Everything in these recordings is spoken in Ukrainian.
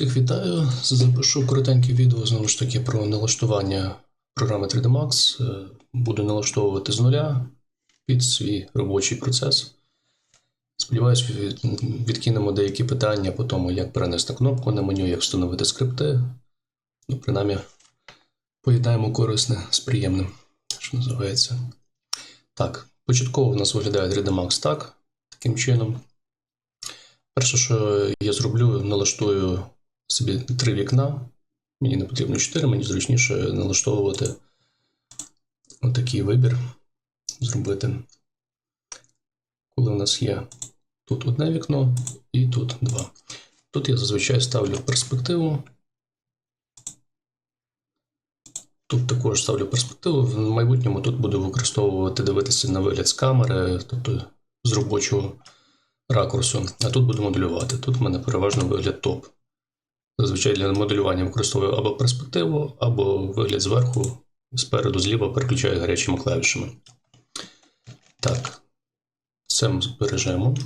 Всіх вітаю. Запишу коротеньке відео знову ж таки про налаштування програми 3D Max. Е, Буду налаштовувати з нуля під свій робочий процес. Сподіваюсь, відкинемо деякі питання по тому, як перенести кнопку на меню, як встановити скрипти. Ну, принаймні, поєднаємо корисне з приємним, що називається. Так, початково в нас виглядає 3D Max так, таким чином. Перше, що я зроблю, налаштую собі три вікна. Мені не потрібно чотири, мені зручніше налаштовувати отакий вибір зробити. Коли у нас є тут одне вікно і тут два. Тут я зазвичай ставлю перспективу. Тут також ставлю перспективу. В майбутньому тут буду використовувати дивитися на вигляд з камери, тобто з робочого ракурсу. А тут буду моделювати. Тут в мене переважно вигляд топ. Зазвичай для моделювання використовую або перспективу, або вигляд зверху, спереду, зліва переключаю гарячими клавішами. Так, це ми збережемо.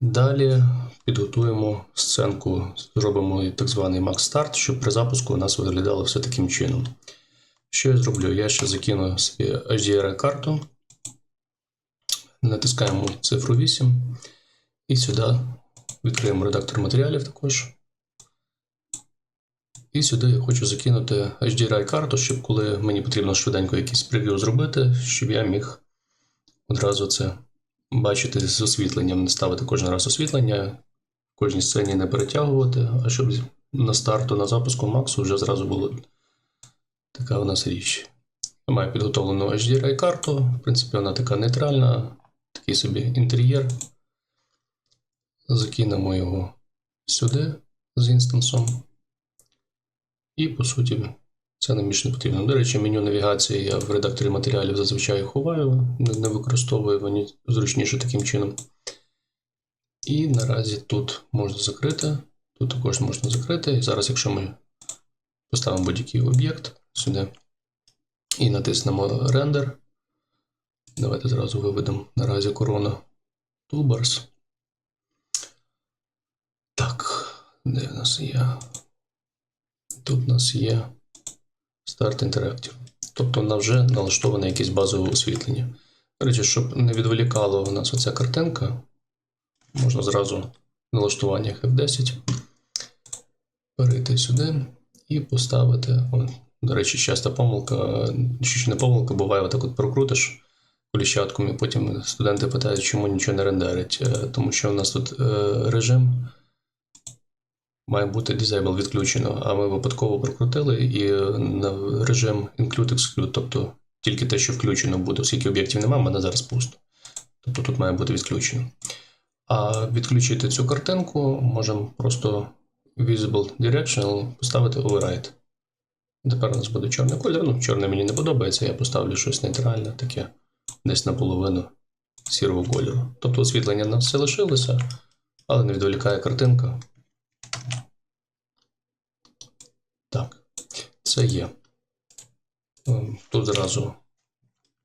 Далі підготуємо сценку, зробимо так званий Max Start, щоб при запуску у нас виглядало все таким чином. Що я зроблю? Я ще закину собі HDRI-карту, натискаємо цифру 8 і сюди відкриємо редактор матеріалів також. І сюди я хочу закинути HDRI-карту, щоб коли мені потрібно швиденько якийсь прев'ю зробити, щоб я міг одразу це бачити з освітленням, не ставити кожен раз освітлення, кожній сцені не перетягувати, а щоб на старту, на запуску Максу вже зразу було така у нас річ. Я маю підготовлену HDRI-карту, в принципі, вона така нейтральна, такий собі інтер'єр. Закинемо його сюди з інстансом. І, по суті, це нам більше не потрібно. До речі, меню навігації я в редакторі матеріалів зазвичай ховаю, не використовую мені зручніше таким чином. І наразі тут можна закрити, тут також можна закрити. І зараз, якщо ми поставимо будь-який об'єкт сюди і натиснемо рендер, давайте зразу виведемо наразі корона Toolbars. Так, де в нас є? Тут у нас є Start Interactive. Тобто нас вже налаштоване якесь базове освітлення. Речі, щоб не відволікало у нас оця картинка, можна зразу в налаштуваннях F10 перейти сюди і поставити. О, до речі, часто помилка, чи не помилка, буває, отак от прокрутиш коліщатком, і потім студенти питають, чому нічого не рендерить. Е, Тому що у нас тут е, режим має бути disable відключено, а ми випадково прокрутили і на режим include-exclude, тобто тільки те, що включено буде, оскільки об'єктів немає, в мене зараз пусто. Тобто тут має бути відключено. А відключити цю картинку можемо просто visible directional поставити override. Тепер у нас буде чорний кольор. Ну, чорний мені не подобається, я поставлю щось нейтральне, таке десь наполовину сірого кольору. Тобто освітлення в нас все лишилося, але не відволікає картинка. Так, це є. Ем, Тут зразу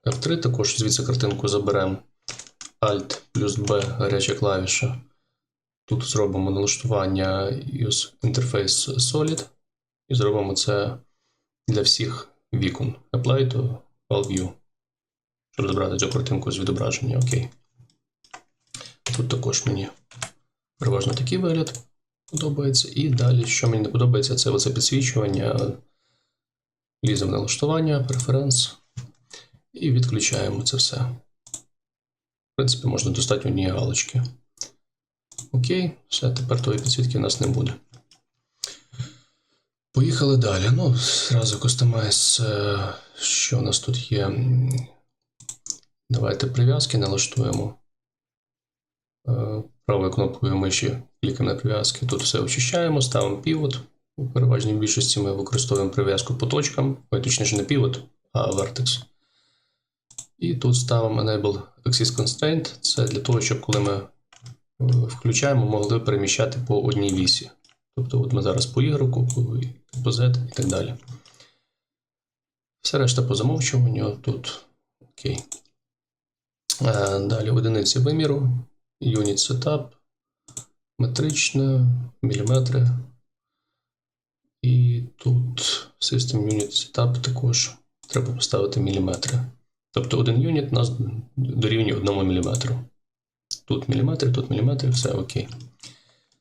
F3 також звідси картинку заберемо. Alt плюс B гаряча клавіша. Тут зробимо налаштування Use Interface Solid. І зробимо це для всіх вікон. Apply to All View. Щоб забрати цю картинку з відображення. Окей. Тут також мені переважно такий вигляд подобається. І далі, що мені не подобається, це оце підсвічування. Ліземо в налаштування, преференс. І відключаємо це все. В принципі, можна достатньо однієї галочки. Окей, все, тепер тої підсвітки у нас не буде. Поїхали далі. Ну, зразу кастомайз, е, що у нас тут є. Давайте прив'язки налаштуємо. Е, Правою кнопкою миші клікаємо на прив'язки. Тут все очищаємо, ставимо півот. У переважній більшості ми використовуємо прив'язку по точкам, точніше не півот, а vertex. І тут ставимо Enable Axis Constraint. Це для того, щоб коли ми е, включаємо, могли переміщати по одній вісі. Тобто от ми зараз по Y, по, Z і так далі. Все решта по замовчуванню тут окей. Е, Далі одиниці виміру, Unit Setup, метричне, міліметри. І Тут System Unit Setup також треба поставити міліметри. Тобто один юніт у нас дорівнює 1 міліметру. Тут міліметри, тут міліметри, все окей.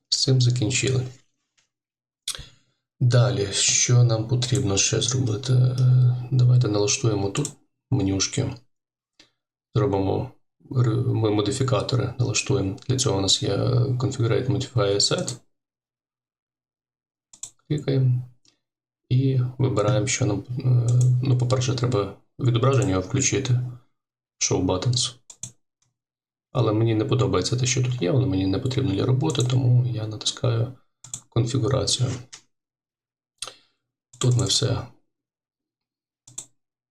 З цим закінчили. Далі, що нам потрібно ще зробити? Е, Давайте налаштуємо тут менюшки. Зробимо ми модифікатори, налаштуємо. Для цього у нас є Configurate Modifier Set. Клікаємо і вибираємо, що нам. е, Ну, по-перше, треба відображення включити. Show Buttons. Але мені не подобається те, що тут є, воно мені не потрібно для роботи, тому я натискаю конфігурацію. Тут ми все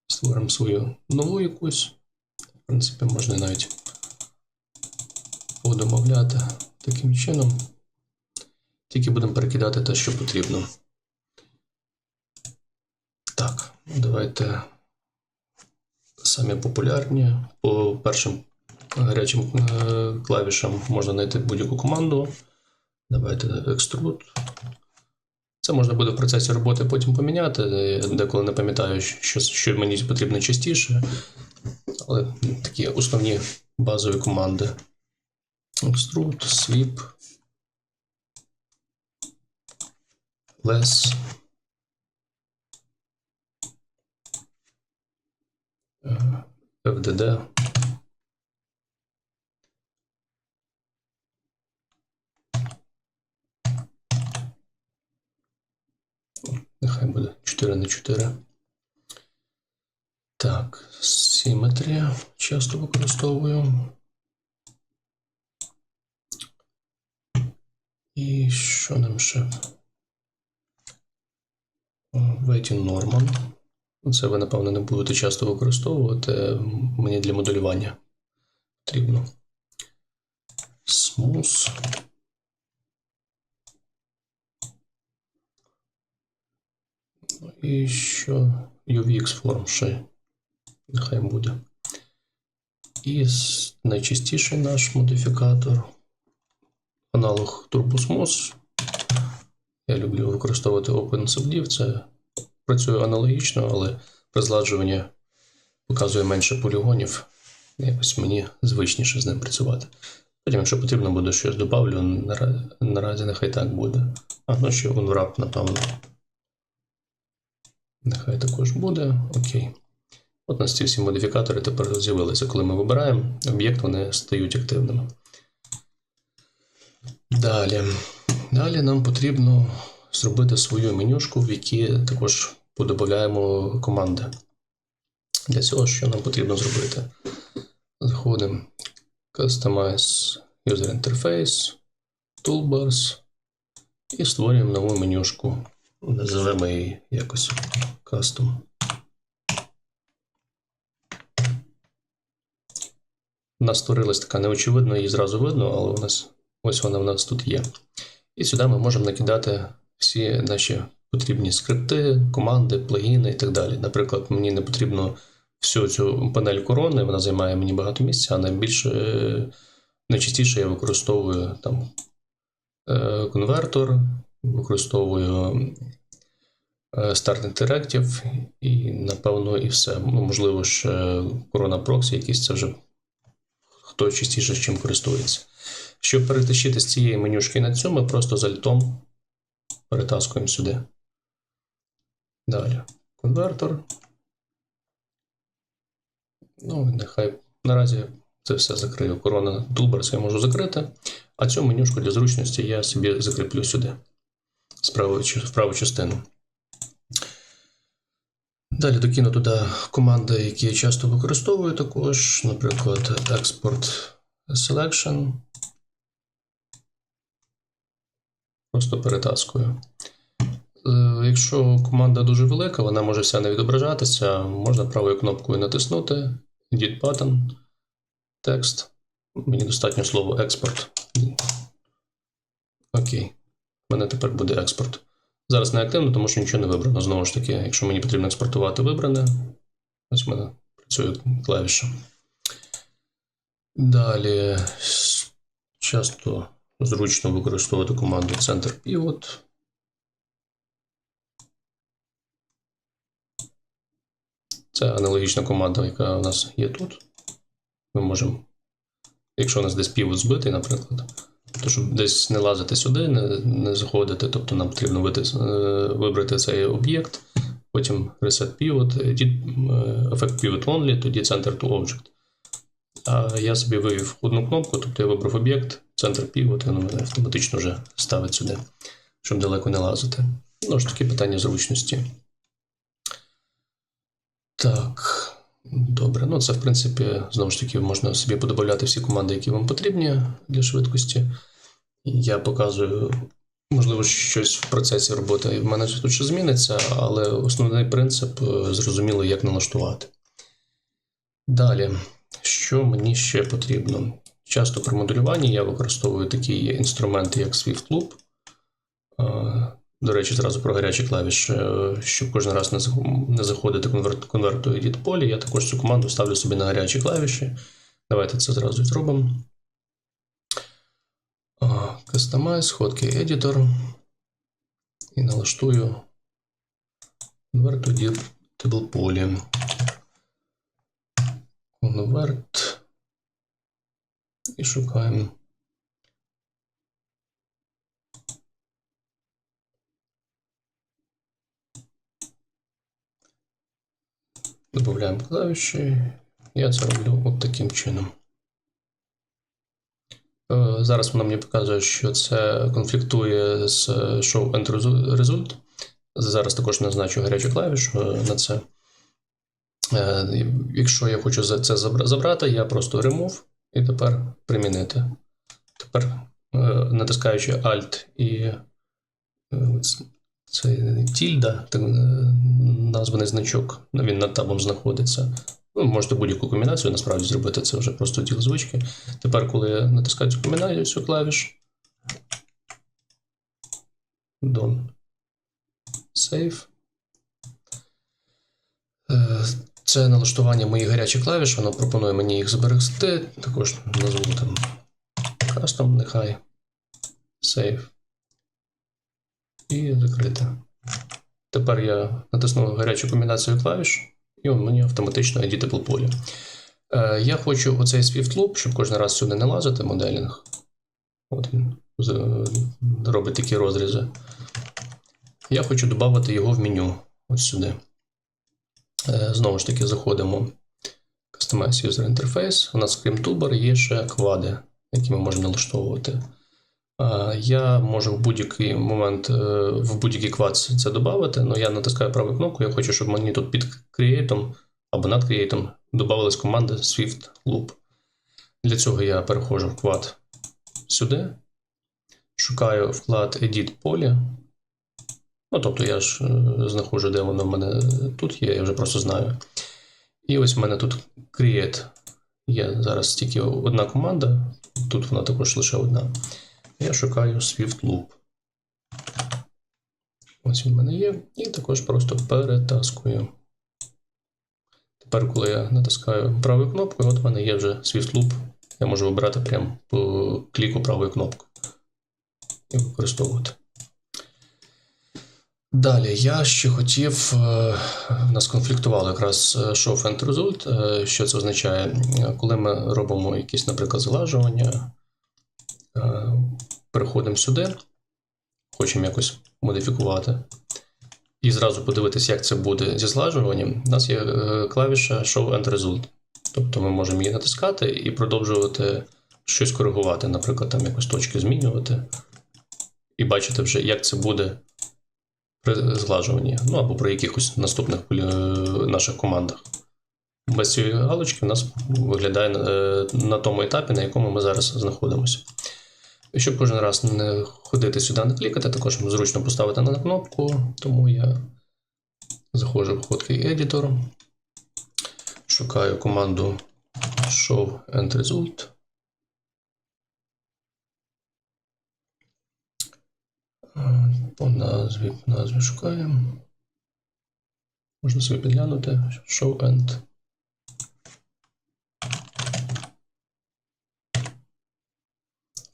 створимо свою нову якусь. В принципі, можна навіть подомовляти таким чином. Тільки будемо перекидати те, що потрібно. Так, давайте самі популярні. По першим гарячим е, клавішам можна знайти будь-яку команду. Давайте extrude. Це можна буде в процесі роботи потім поміняти. Я деколи не пам'ятаю, що, що мені потрібно частіше. Але такі основні базові команди. Extrude, sweep, less. FDD. Нехай буде 4 на 4. Так, симетрія часто використовую. І що нам ще? Waiting Norman. Це ви, напевно, не будете часто використовувати. Мені для моделювання потрібно. Smooth. І що UVX форм ще нехай буде. І найчастіший наш модифікатор. Аналог TurboSmooth. Я люблю використовувати OpenSubdiv. Це працює аналогічно, але при зладжуванні показує менше полігонів. Якось мені звичніше з ним працювати. Потім, якщо потрібно буде щось наразі, наразі нехай так буде. А ну ще unwrap, напевно. Нехай також буде. Окей. От нас ці всі модифікатори тепер з'явилися. Коли ми вибираємо об'єкт, вони стають активними. Далі. Далі нам потрібно зробити свою менюшку, в якій також подобавляємо команди. Для цього що нам потрібно зробити? Заходимо Customize User Interface, Toolbars і створюємо нову менюшку. Називемо її якось Custom. У нас створилась така неочевидна, її зразу видно, але у нас ось вона в нас тут є. І сюди ми можемо накидати всі наші потрібні скрипти, команди, плагіни і так далі. Наприклад, мені не потрібно всю цю панель корони, вона займає мені багато місця, а найбільше е, найчастіше я використовую там е, конвертор, використовую е, Start Interactive і, напевно, і все. Ну, можливо, ще Corona Proxy якийсь це вже хто частіше чим користується. Щоб перетащити з цієї менюшки на цю, ми просто з альтом перетаскуємо сюди. Далі. Конвертор. Ну, нехай наразі це все закрию. Корона Toolbars я можу закрити, а цю менюшку для зручності я собі закріплю сюди, в праву частину. Далі докину туди команди, які я часто використовую також, наприклад, Export Selection. Просто перетаскую. Е, Якщо команда дуже велика, вона може вся не відображатися, можна правою кнопкою натиснути Edit Button, текст. Мені достатньо слово експорт. Окей. У мене тепер буде експорт. Зараз не активно, тому що нічого не вибрано. Знову ж таки, якщо мені потрібно експортувати вибране, ось в мене працює клавіша. Далі часто зручно використовувати команду Center Pivot. Це аналогічна команда, яка у нас є тут. Ми можемо, якщо у нас десь півот збитий, наприклад то щоб десь не лазити сюди, не, не заходити, тобто нам потрібно е, вибрати цей об'єкт, потім reset pivot, edit, е, effect pivot only, тоді center to object. А я собі вивів одну кнопку, тобто я вибрав об'єкт, центр pivot, воно мене автоматично вже ставить сюди, щоб далеко не лазити. Ну ж таки питання зручності. Так, добре. Ну, це, в принципі, знову ж таки, можна собі подобавляти всі команди, які вам потрібні для швидкості. Я показую, можливо, щось в процесі роботи в мене тут ще зміниться, але основний принцип е, зрозуміло, як налаштувати. Далі, що мені ще потрібно? Часто при моделюванні я використовую такі інструменти, як SwiftLoop. Е, До речі, зразу про гарячі клавіші, Е, щоб кожен раз не заходити конверт, конверту edit полі, я також цю команду ставлю собі на гарячі клавіші. Давайте це зразу зробимо. Customize, сходки Editor. І налаштую конверту editable полі. Convert. І шукаємо. Добавляємо клавіші. Я це роблю от таким чином. Е, Зараз вона мені показує, що це конфліктує з show end result. Зараз також назначу гарячу клавішу е, на це. Е, Якщо я хочу це забрати, я просто remove і тепер примінити. Тепер натискаючи Alt і це тільда, е, названий значок, ну, він над табом знаходиться. Ви можете будь-яку комбінацію насправді зробити, це вже просто діло звички. Тепер, коли я натискаю цю комбінацію, клавіш. Done. Save. Е, Це налаштування моїх гарячих клавіш, воно пропонує мені їх зберегти. Також назву там Custom, нехай. Save. І закрити. Тепер я натисну гарячу комбінацію клавіш, і он мені автоматично editable поле. Е, Я хочу оцей Swift Loop, щоб кожен раз сюди не лазити, моделінг. От він робить такі розрізи. Я хочу додати його в меню. Ось сюди. Е, Знову ж таки, заходимо. Customize User Interface. У нас, крім Toolbar, є ще квади, які ми можемо налаштовувати. Я можу в будь-який момент, е, в будь-який квад це додати, але я натискаю праву кнопку, я хочу, щоб мені тут під Create або над Create додавалась команда Swift Loop. Для цього я переходжу в квад сюди, шукаю вклад Edit полі. Ну, тобто я ж е, знаходжу, де воно в мене тут є, я вже просто знаю. І ось в мене тут Create. Є зараз тільки одна команда, тут вона також лише одна. Я шукаю Swift Loop. Ось він в мене є. І також просто перетаскую. Тепер, коли я натискаю правою кнопкою, от в мене є вже Swift Loop. Я можу вибирати прямо по кліку правою кнопкою і використовувати. Далі я ще хотів, е, в нас конфліктувало якраз е, show end result. Е, Що це означає? Е, Коли ми робимо якісь, наприклад, залажування, е, переходимо сюди, хочемо якось модифікувати, і зразу подивитися, як це буде зі злажуванням. У нас є е, клавіша Show End Result. Тобто ми можемо її натискати і продовжувати щось коригувати, наприклад, там якось точки змінювати, і бачити вже, як це буде при зглажуванні, ну або при якихось наступних е, наших командах. Без цієї галочки у нас виглядає е, на тому етапі, на якому ми зараз знаходимося. Щоб кожен раз не ходити сюди, не клікати, також зручно поставити на кнопку, тому я заходжу в входки Editor, шукаю команду Show End Result. По назві, назві шукаємо. Можна собі підглянути. Show End.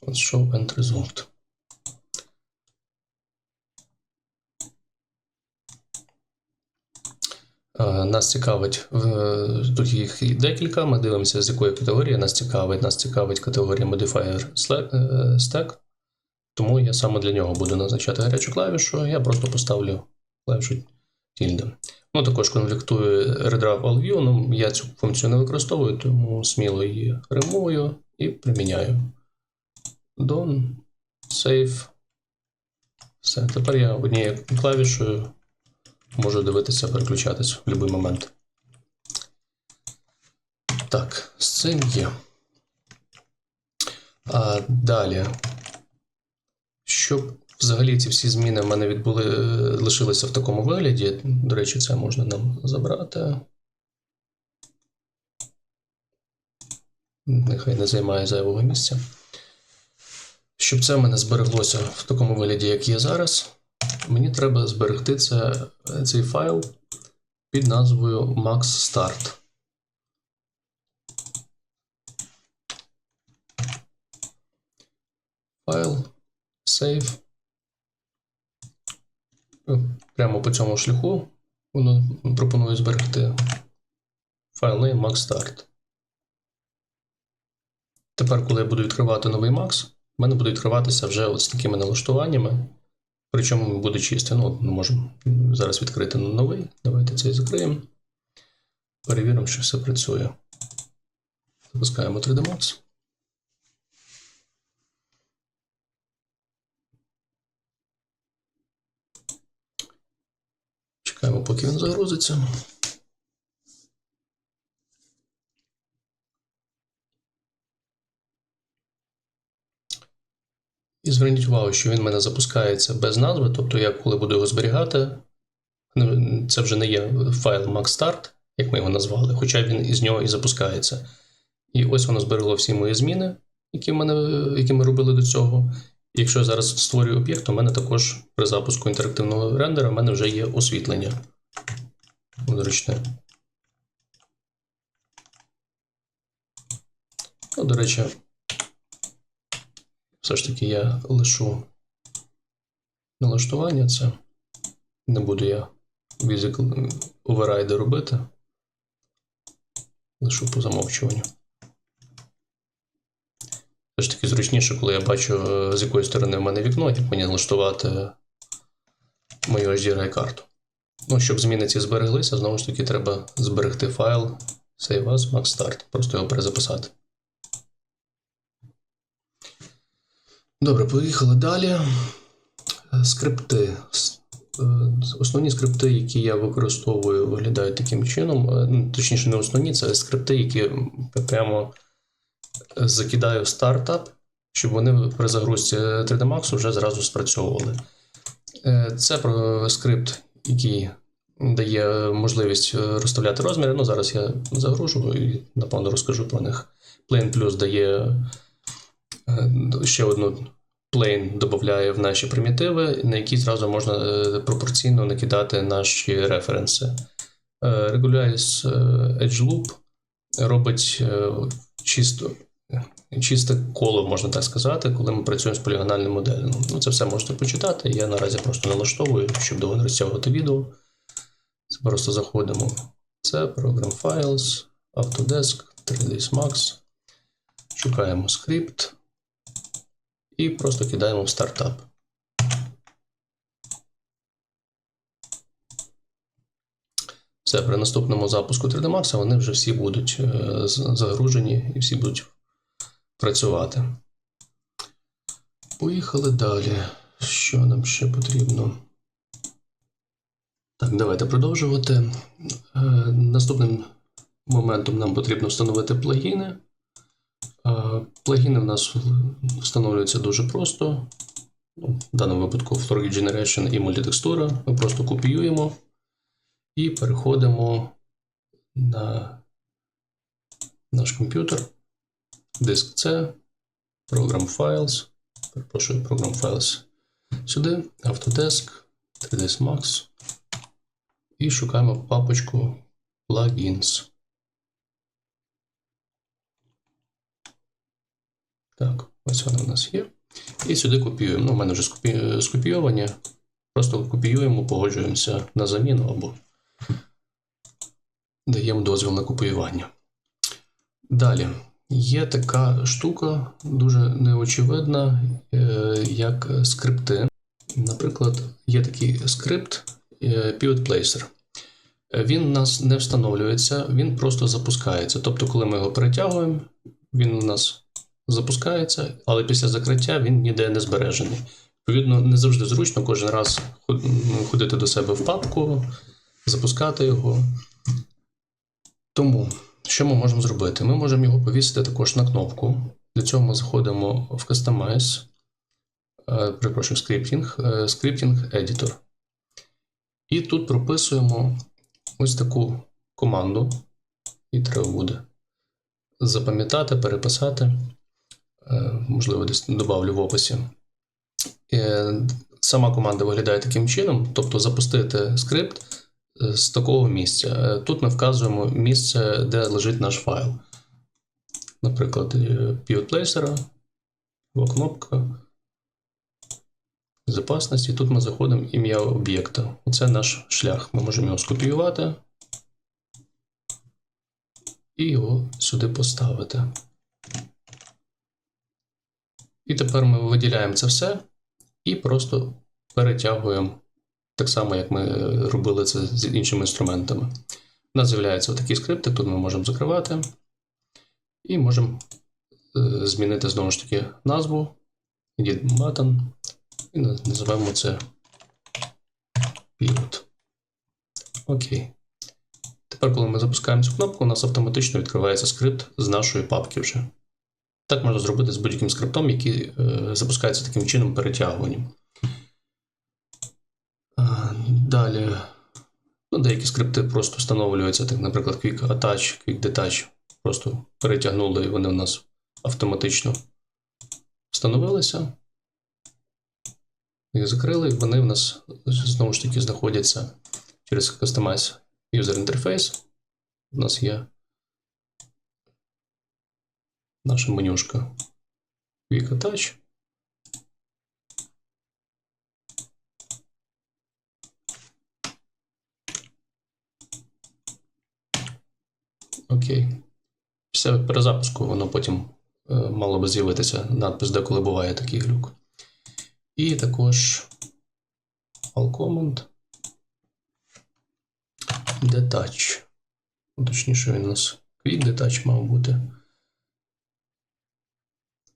Show End Result. Нас цікавить, е, тут їх декілька, ми дивимося, з якої категорії нас цікавить. Нас цікавить категорія Modifier е, Stack, тому я саме для нього буду назначати гарячу клавішу, я просто поставлю клавішу тільда. Ну, також конфліктує redraw all view, ну, я цю функцію не використовую, тому сміло її ремовую і приміняю. Done, save. Все, тепер я однією клавішою можу дивитися, переключатись в будь-який момент. Так, з цим є. А далі. Щоб взагалі ці всі зміни в мене відбули, е, лишилися в такому вигляді. До речі, це можна нам забрати. Нехай не займає зайвого місця. Щоб це в мене збереглося в такому вигляді, як є зараз, мені треба зберегти це, цей файл під назвою MaxStart. Файл, save. Прямо по цьому шляху воно пропонує зберегти файл name MaxStart. Тепер, коли я буду відкривати новий Max, в мене буде відкриватися вже от з такими налаштуваннями. Причому буде чисте. Ну, ми можемо зараз відкрити новий. Давайте цей закриємо. Перевіримо, що все працює. Запускаємо 3D Max. Чекаємо, поки він загрузиться. І зверніть увагу, що він в мене запускається без назви, тобто я коли буду його зберігати, ну, це вже не є файл MaxStart, як ми його назвали, хоча він із нього і запускається. І ось воно зберегло всі мої зміни, які, в мене, які ми робили до цього. Якщо я зараз створюю об'єкт, то в мене також при запуску інтерактивного рендера в мене вже є освітлення. Зручне. Ну, до речі, все ж таки я лишу налаштування це. Не буду я Visical override робити. Лишу по замовчуванню. Все ж таки зручніше, коли я бачу, е, з якої сторони в мене вікно, як мені налаштувати мою HDRI карту. Ну, щоб зміни ці збереглися, знову ж таки, треба зберегти файл Save as Max Start. Просто його перезаписати. Добре, поїхали далі. Е, Скрипти. Е, Основні скрипти, які я використовую, виглядають таким чином. Е, ну, Точніше, не основні, це скрипти, які прямо закидаю в стартап, щоб вони при загрузці 3D Max вже зразу спрацьовували. Це скрипт, який дає можливість розставляти розміри. Ну, зараз я загружу і напевно розкажу про них. Plane Plus дає ще одну plane додає в наші примітиви, на які зразу можна е, пропорційно накидати наші референси. Е, Regularize е, Edge Loop робить е, чисто. Чисте коло, можна так сказати, коли ми працюємо з полігональним моделем. Ну, це все можете почитати. Я наразі просто налаштовую, щоб довго розтягувати відео. Просто заходимо. Це Program Files, Autodesk, 3ds Max. Шукаємо скрипт і просто кидаємо в стартап. Все, при наступному запуску 3D Max вони вже всі будуть е, загружені і всі будуть працювати. Поїхали далі. Що нам ще потрібно? Так, давайте продовжувати. Е, Наступним моментом нам потрібно встановити плагіни. Е, Плагіни в нас встановлюються дуже просто. Ну, В даному випадку Floor Generation і мультитекстура. Ми просто копіюємо і переходимо на наш комп'ютер. Диск C, Program Files. Перепрошую, Program Files сюди, Autodesk, 3ds Max. І шукаємо папочку Plugins. Так, ось вона в нас є. І сюди копіюємо. Ну, в мене вже скопі... скопійовані. Просто копіюємо, погоджуємося на заміну або даємо дозвіл на копіювання. Далі є така штука, дуже неочевидна, е, як скрипти. Наприклад, є такий скрипт е, Pivot Placer. Він у нас не встановлюється, він просто запускається. Тобто, коли ми його перетягуємо, він у нас запускається, але після закриття він ніде не збережений. Відповідно, не завжди зручно кожен раз ну, ходити до себе в папку, запускати його. Тому, що ми можемо зробити? Ми можемо його повісити також на кнопку. Для цього ми заходимо в Customize, е, перепрошую, Scripting, е, Scripting Editor. І тут прописуємо ось таку команду, і треба буде запам'ятати, переписати. Е, Можливо, десь добавлю в описі. Е, Сама команда виглядає таким чином, тобто запустити скрипт е, з такого місця. Тут ми вказуємо місце, де лежить наш файл. Наприклад, або кнопка безпечності. Тут ми заходимо ім'я об'єкта. Оце наш шлях. Ми можемо його скопіювати і його сюди поставити. І тепер ми виділяємо це все і просто перетягуємо так само, як ми робили це з іншими інструментами. У нас з'являються такі скрипти, тут ми можемо закривати і можемо е, змінити знову ж таки назву Edit button і називаємо це Pivot. Окей. Тепер, коли ми запускаємо цю кнопку, у нас автоматично відкривається скрипт з нашої папки вже. Так можна зробити з будь-яким скриптом, який е, запускається таким чином перетягуванням. Далі. Ну, деякі скрипти просто встановлюються, так, наприклад, Quick Attach, Quick Detach. Просто перетягнули і вони у нас автоматично встановилися. Їх закрили, і вони в нас знову ж таки знаходяться через Customize User Interface. У нас є наша менюшка Quick Attach. Окей. Після перезапуску воно потім е, мало би з'явитися надпис, деколи буває такий глюк. І також All Command Detach. Ну, Точніше, він у нас Quick Detach мав бути.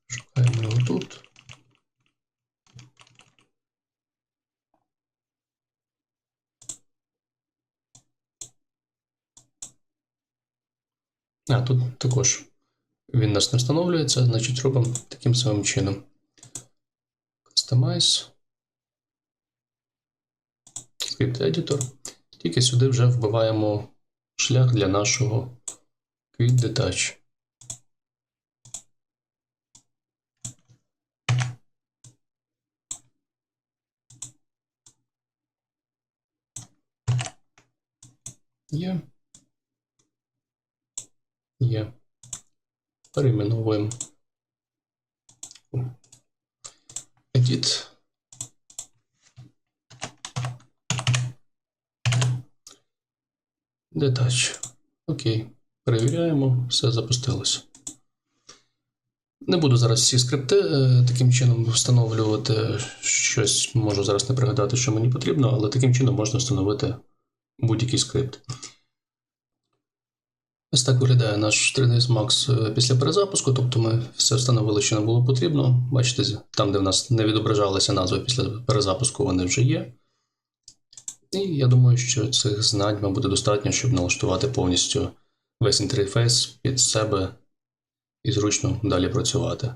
Шукаємо його тут. А, тут також він нас не встановлюється, значить робимо таким самим чином. Customize. Script Editor. Тільки сюди вже вбиваємо шлях для нашого Quick Detach. Є. Є. Перейменовуємо. Edit. Detach. Окей. Перевіряємо, все запустилося. Не буду зараз всі скрипти е, таким чином встановлювати. Щось можу зараз не пригадати, що мені потрібно, але таким чином можна встановити будь-який скрипт. Ось так виглядає наш 3ds Max е, після перезапуску, тобто ми все встановили, що нам було потрібно. Бачите, там, де в нас не відображалися назви після перезапуску, вони вже є. І я думаю, що цих знань вам буде достатньо, щоб налаштувати повністю весь інтерфейс під себе і зручно далі працювати.